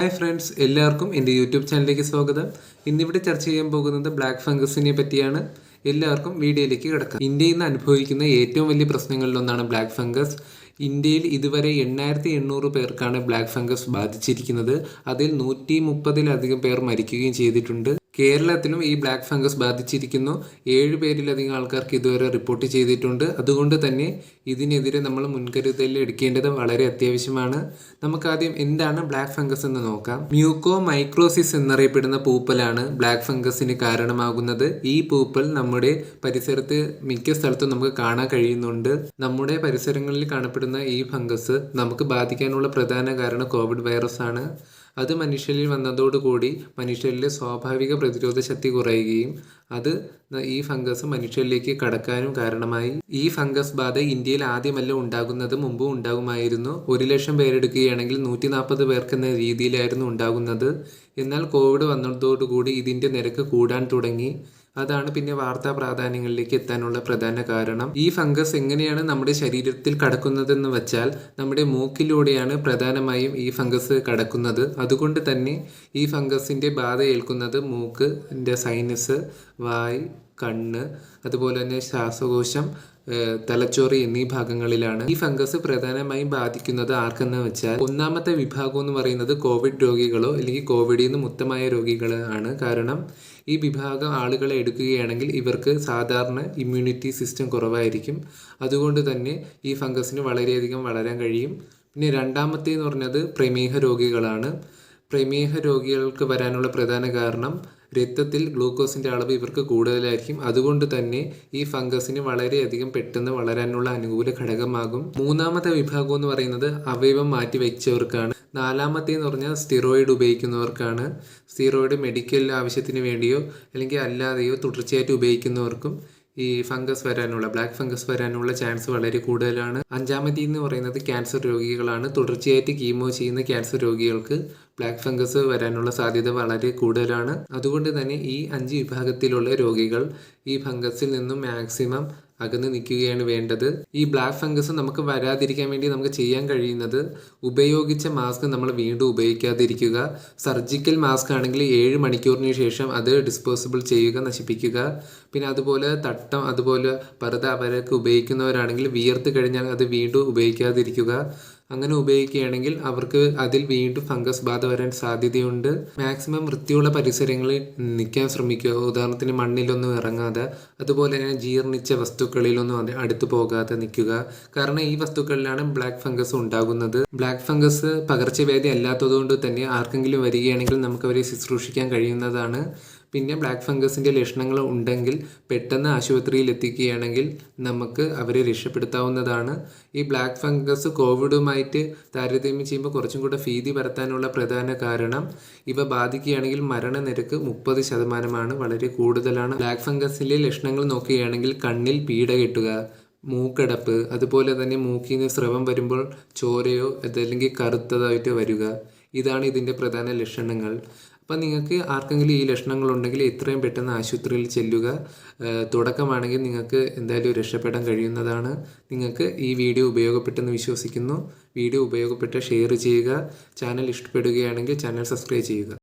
Hi friends എല്ലാവർക്കും എന്റെ YouTube ചാനലിലേക്ക് സ്വാഗതം. ഇന്നിവിടെ ചർച്ച ചെയ്യാൻ പോകുന്നത് ബ്ലാക്ക് ഫംഗസിനെ പറ്റിയാണ്. എല്ലാവർക്കും വീഡിയോയിലേക്ക് കിടക്കാം. ഇന്ത്യയിൽ നിന്ന് അനുഭവിക്കുന്ന ഏറ്റവും വലിയ പ്രശ്നങ്ങളിലൊന്നാണ് ബ്ലാക്ക് ഫംഗസ്. ഇന്ത്യയിൽ ഇതുവരെ എണ്ണായിരത്തി എണ്ണൂറ് പേർക്കാണ് ബ്ലാക്ക് ഫംഗസ് ബാധിച്ചിരിക്കുന്നത്. അതിൽ നൂറ്റി മുപ്പതിലധികം പേർ മരിക്കുകയും ചെയ്തിട്ടുണ്ട്. കേരളത്തിലും ഈ ബ്ലാക്ക് ഫംഗസ് ബാധിച്ചിരിക്കുന്നു. ഏഴ് പേരിലധികം ആൾക്കാർക്ക് ഇതുവരെ റിപ്പോർട്ട് ചെയ്തിട്ടുണ്ട്. അതുകൊണ്ട് തന്നെ ഇതിനെതിരെ നമ്മൾ മുൻകരുതൽ എടുക്കേണ്ടത് വളരെ അത്യാവശ്യമാണ്. നമുക്കാദ്യം എന്താണ് ബ്ലാക്ക് ഫംഗസ് എന്ന് നോക്കാം. മ്യൂക്കോ മൈക്രോസിസ് എന്നറിയപ്പെടുന്ന പൂപ്പലാണ് ബ്ലാക്ക് ഫംഗസിന് കാരണമാകുന്നത്. ഈ പൂപ്പൽ നമ്മുടെ പരിസരത്ത് മിക്ക സ്ഥലത്തും നമുക്ക് കാണാൻ കഴിയുന്നുണ്ട്. നമ്മുടെ പരിസരങ്ങളിൽ കാണപ്പെടുന്ന ഈ ഫംഗസ് നമുക്ക് ബാധിക്കാനുള്ള പ്രധാന കാരണം കോവിഡ് വൈറസ് ആണ്. അത് മനുഷ്യരിൽ വന്നതോടുകൂടി മനുഷ്യരിലെ സ്വാഭാവിക പ്രതിരോധ ശക്തി കുറയുകയും അത് ഈ ഫംഗസ് മനുഷ്യരിലേക്ക് കടക്കാനും കാരണമായി. ഈ ഫംഗസ് ബാധ ഇന്ത്യയിൽ ആദ്യമല്ല ഉണ്ടാകുന്നത് മുമ്പും ഉണ്ടാകുമായിരുന്നു. ഒരു ലക്ഷം പേരെടുക്കുകയാണെങ്കിൽ നൂറ്റി നാൽപ്പത് പേർക്ക് എന്ന രീതിയിലായിരുന്നു ഉണ്ടാകുന്നത്. എന്നാൽ കോവിഡ് വന്നതോടുകൂടി ഇതിന്റെ നിരക്ക് കൂടാൻ തുടങ്ങി. അതാണ് പിന്നെ വാർത്താ പ്രാധാന്യങ്ങളിലേക്ക് എത്താനുള്ള പ്രധാന കാരണം. ഈ ഫംഗസ് എങ്ങനെയാണ് നമ്മുടെ ശരീരത്തിൽ കടക്കുന്നതെന്ന് വെച്ചാൽ നമ്മുടെ മൂക്കിലൂടെയാണ് പ്രധാനമായും ഈ ഫംഗസ് കടക്കുന്നത്. അതുകൊണ്ട് തന്നെ ഈ ഫംഗസിന്റെ ബാധ ഏൽക്കുന്നത് മൂക്ക് സൈനസ് വായ് കണ്ണ് അതുപോലെ തന്നെ ശ്വാസകോശം തലച്ചോറ് എന്നീ ഭാഗങ്ങളിലാണ്. ഈ ഫംഗസ് പ്രധാനമായും ബാധിക്കുന്നത് ആർക്കെന്ന് വെച്ചാൽ ഒന്നാമത്തെ വിഭാഗം എന്ന് പറയുന്നത് കോവിഡ് രോഗികളോ അല്ലെങ്കിൽ കോവിഡിൽ നിന്ന് മുക്തമായ രോഗികളോ ആണ്. കാരണം ഈ വിഭാഗം ആളുകളെ എടുക്കുകയാണെങ്കിൽ ഇവർക്ക് സാധാരണ ഇമ്മ്യൂണിറ്റി സിസ്റ്റം കുറവായിരിക്കും. അതുകൊണ്ട് തന്നെ ഈ ഫംഗസിന് വളരെയധികം വളരാൻ കഴിയും. പിന്നെ രണ്ടാമത്തേന്ന് പറഞ്ഞത് പ്രമേഹ രോഗികളാണ്. പ്രമേഹ രോഗികൾക്ക് വരാനുള്ള പ്രധാന കാരണം രക്തത്തിൽ ഗ്ലൂക്കോസിന്റെ അളവ് ഇവർക്ക് കൂടുതലായിരിക്കും. അതുകൊണ്ട് തന്നെ ഈ ഫംഗസിന് വളരെയധികം പെട്ടെന്ന് വളരാനുള്ള അനുകൂല ഘടകമാകും. മൂന്നാമത്തെ വിഭാഗം എന്ന് പറയുന്നത് അവയവം മാറ്റി വെച്ചവർക്കാണ് നാലാമത്തെ എന്ന് പറഞ്ഞാൽ സ്റ്റിറോയിഡ് ഉപയോഗിക്കുന്നവർക്കാണ്. സ്റ്റിറോയിഡ് മെഡിക്കൽ ആവശ്യത്തിന് വേണ്ടിയോ അല്ലെങ്കിൽ അല്ലാതെയോ തുടർച്ചയായിട്ട് ഉപയോഗിക്കുന്നവർക്കും ഈ ഫംഗസ് വരാനുള്ള ബ്ലാക്ക് ഫംഗസ് വരാനുള്ള ചാൻസ് വളരെ കൂടുതലാണ്. അഞ്ചാമത്തെ എന്ന് പറയുന്നത് ക്യാൻസർ രോഗികളാണ്. തുടർച്ചയായിട്ട് കീമോ ചെയ്യുന്ന ക്യാൻസർ രോഗികൾക്ക് ബ്ലാക്ക് ഫംഗസ് വരാനുള്ള സാധ്യത വളരെ കൂടുതലാണ്. അതുകൊണ്ട് തന്നെ ഈ അഞ്ച് വിഭാഗത്തിലുള്ള രോഗികൾ ഈ ഫംഗസിൽ നിന്നും മാക്സിമം അകന്ന് നിൽക്കുകയാണ് വേണ്ടത്. ഈ ബ്ലാക്ക് ഫംഗസ് നമുക്ക് വരാതിരിക്കാൻ വേണ്ടി നമുക്ക് ചെയ്യാൻ കഴിയുന്നത് ഉപയോഗിച്ച മാസ്ക് നമ്മൾ വീണ്ടും ഉപയോഗിക്കാതിരിക്കുക. സർജിക്കൽ മാസ്ക് ആണെങ്കിൽ ഏഴ് മണിക്കൂറിന് ശേഷം അത് ഡിസ്പോസിബിൾ ചെയ്യുക നശിപ്പിക്കുക. പിന്നെ അതുപോലെ തട്ടം അതുപോലെ പറുത അവരൊക്കെ ഉപയോഗിക്കുന്നവരാണെങ്കിൽ വിയർത്ത് കഴിഞ്ഞാൽ അത് വീണ്ടും ഉപയോഗിക്കാതിരിക്കുക. അങ്ങനെ ഉപയോഗിക്കുകയാണെങ്കിൽ അവർക്ക് അതിൽ വീണ്ടും ഫംഗസ് ബാധ വരാൻ സാധ്യതയുണ്ട്. മാക്സിമം വൃത്തിയുള്ള പരിസരങ്ങളിൽ നിൽക്കാൻ ശ്രമിക്കുക. ഉദാഹരണത്തിന് മണ്ണിലൊന്നും ഇറങ്ങാതെ അതുപോലെ തന്നെ ജീർണിച്ച വസ്തുക്കളിലൊന്നും അടുത്ത് പോകാതെ നിൽക്കുക. കാരണം ഈ വസ്തുക്കളിലാണ് ബ്ലാക്ക് ഫംഗസ് ഉണ്ടാകുന്നത്. ബ്ലാക്ക് ഫംഗസ് പകർച്ചവ്യാധി അല്ലാത്തതുകൊണ്ട് തന്നെ ആർക്കെങ്കിലും വരികയാണെങ്കിൽ നമുക്ക് അവരെ ശുശ്രൂഷിക്കാൻ കഴിയുന്നതാണ്. പിന്നെ ബ്ലാക്ക് ഫംഗസിന്റെ ലക്ഷണങ്ങൾ ഉണ്ടെങ്കിൽ പെട്ടെന്ന് ആശുപത്രിയിൽ എത്തിക്കുകയാണെങ്കിൽ നമുക്ക് അവരെ രക്ഷപ്പെടുത്താവുന്നതാണ്. ഈ ബ്ലാക്ക് ഫംഗസ് കോവിഡുമായിട്ട് താരതമ്യം ചെയ്യുമ്പോൾ കുറച്ചും കൂടെ ഭീതി പരത്താനുള്ള പ്രധാന കാരണം ഇവ ബാധിക്കുകയാണെങ്കിൽ മരണനിരക്ക് മുപ്പത് ശതമാനമാണ് വളരെ കൂടുതലാണ്. ബ്ലാക്ക് ഫംഗസിലെ ലക്ഷണങ്ങൾ നോക്കുകയാണെങ്കിൽ കണ്ണിൽ പീഡ കെട്ടുക മൂക്കടപ്പ് അതുപോലെ തന്നെ മൂക്കിൽ നിന്ന് സ്രവം വരുമ്പോൾ ചോരയോ അതല്ലെങ്കിൽ കറുത്തതായിട്ട് വരിക. ഇതാണ് ഇതിന്റെ പ്രധാന ലക്ഷണങ്ങൾ. അപ്പം നിങ്ങൾക്ക് ആർക്കെങ്കിലും ഈ ലക്ഷണങ്ങളുണ്ടെങ്കിൽ എത്രയും പെട്ടെന്ന് ആശുപത്രിയിൽ ചെല്ലുക. തുടക്കമാണെങ്കിൽ നിങ്ങൾക്ക് എന്തായാലും രക്ഷപ്പെടാൻ കഴിയുന്നതാണ്. നിങ്ങൾക്ക് ഈ വീഡിയോ ഉപയോഗപ്പെട്ടെന്ന് വിശ്വസിക്കുന്നു. വീഡിയോ ഉപയോഗപ്പെട്ട ഷെയർ ചെയ്യുക. ചാനൽ ഇഷ്ടപ്പെടുകയാണെങ്കിൽ ചാനൽ സബ്സ്ക്രൈബ് ചെയ്യുക.